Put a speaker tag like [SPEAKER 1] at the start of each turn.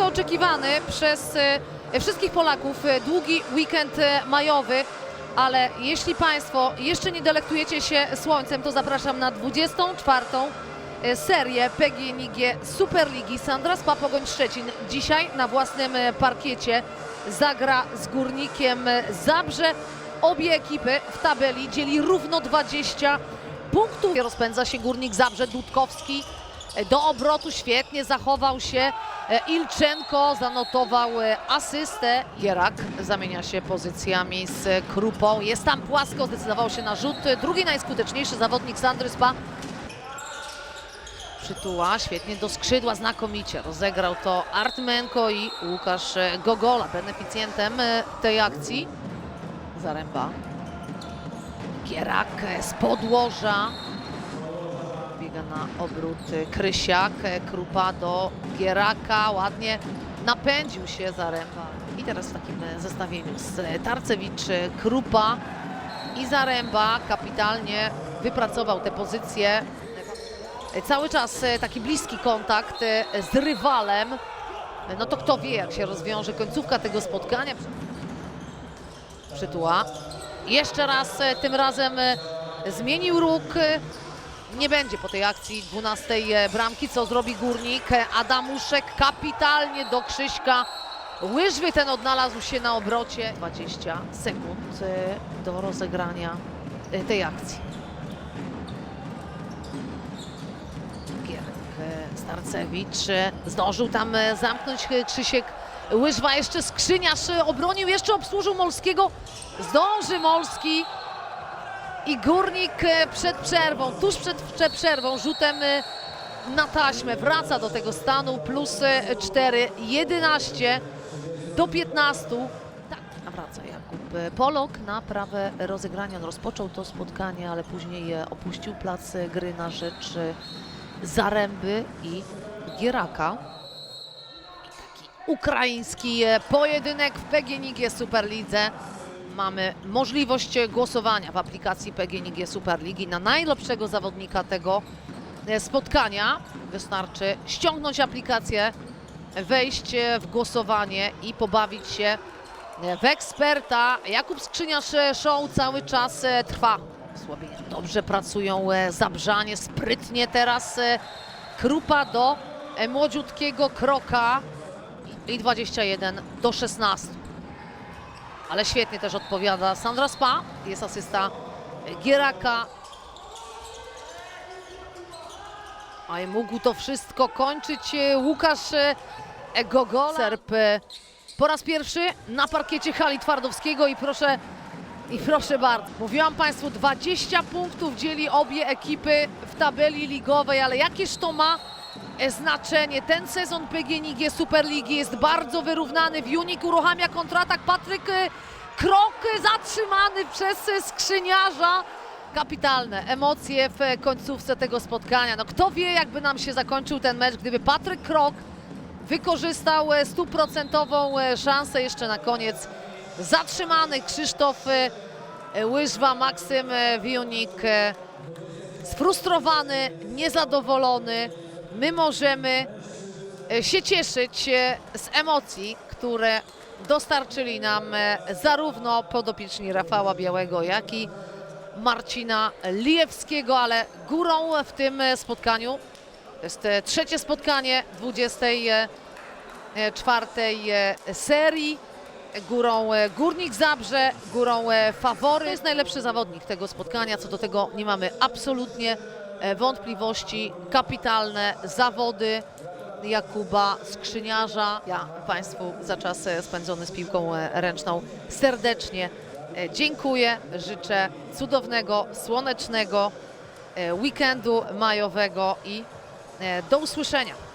[SPEAKER 1] gorąco oczekiwany przez e, wszystkich Polaków e, długi weekend e, majowy. Ale jeśli Państwo jeszcze nie delektujecie się słońcem, to zapraszam na 24. e, serię PGNiG Superligi. Sandra Spa Pogoń Szczecin dzisiaj na własnym parkiecie zagra z Górnikiem Zabrze. Obie ekipy w tabeli dzieli równo 20 punktów. Rozpędza się Górnik Zabrze Dudkowski do obrotu. Świetnie zachował się Ilczenko, zanotował e, asystę. Gierak zamienia się pozycjami z e, Krupą. Jest tam płasko, zdecydował się na rzut. Drugi najskuteczniejszy zawodnik Sandry Spa. Przytuła, świetnie do skrzydła, znakomicie. Rozegrał to Artmenko i Łukasz e, Gogola, beneficjentem e, tej akcji. Zaręba. Gierak e, z podłoża. Biega na obrót e, Krysiak. e, Krupa do Gieraka. Ładnie napędził się Zaręba. I teraz w takim e, zestawieniu z Tarcewicz, Krupa i Zaręba kapitalnie wypracował te pozycje. Cały czas taki bliski kontakt z rywalem. No to kto wie, jak się rozwiąże końcówka tego spotkania. Przytuła. Jeszcze raz, tym razem zmienił róg. Nie będzie po tej akcji 12 e, bramki, co zrobi Górnik. E, Adamuszek kapitalnie do Krzyśka. Łyżwy ten odnalazł się na obrocie. 20 sekund e, do rozegrania tej akcji. Gierek Starcewicz zdążył tam zamknąć Krzysiek Łyżwa, jeszcze skrzyniarz obronił, jeszcze obsłużył Molskiego. Zdąży Molski i Górnik e, przed przerwą, tuż przed przerwą, rzutem e, na taśmę wraca do tego stanu, plus e, 4, 11 do 15. Tak, wraca Jakub e, Polok na prawe rozegranie. On rozpoczął to spotkanie, ale później e, opuścił plac e, gry na rzecz e, Zaręby i Gieraka. I taki ukraiński e, pojedynek w PGNiG Superlidze. Mamy możliwość głosowania w aplikacji PGNiG Superligi na najlepszego zawodnika tego e, spotkania. Wystarczy ściągnąć aplikację, wejść w głosowanie i pobawić się e, w eksperta. Jakub Skrzyniarz e, show cały czas trwa. Słabienia dobrze pracują Zabrzanie, sprytnie teraz Krupa do młodziutkiego Kroka i 21 do 16. Ale świetnie też odpowiada Sandra Spa, jest asysta Gieraka. A i mógł to wszystko kończyć e, Łukasz e, Gogola. Serb e, po raz pierwszy na parkiecie hali Twardowskiego i proszę, i proszę bardzo. Mówiłam Państwu, 20 punktów dzieli obie ekipy w tabeli ligowej, ale jakież to ma znaczenie. Ten sezon PGNiG Superligi jest bardzo wyrównany. Wionik uruchamia kontratak. Patryk e, Krok e, zatrzymany przez e, skrzyniarza. Kapitalne emocje w e, końcówce tego spotkania. No kto wie, jakby nam się zakończył ten mecz, gdyby Patryk Krok wykorzystał e, stuprocentową e, szansę jeszcze na koniec. Zatrzymany Krzysztof e, e, Łyżwa, Maksym e, Wionik e, sfrustrowany, niezadowolony. My możemy e, się cieszyć e, z emocji, które dostarczyli nam e, zarówno podopieczni Rafała Białego, jak i Marcina Lijewskiego, ale górą w tym spotkaniu jest trzecie spotkanie 24 e, serii. Górą Górnik Zabrze, górą Fawory. To jest najlepszy zawodnik tego spotkania, co do tego nie mamy absolutnie wątpliwości. Kapitalne zawody Jakuba Skrzyniarza. Ja Państwu za czas e, spędzony z piłką e, ręczną serdecznie e, dziękuję. Życzę cudownego, słonecznego e, weekendu majowego i e, do usłyszenia.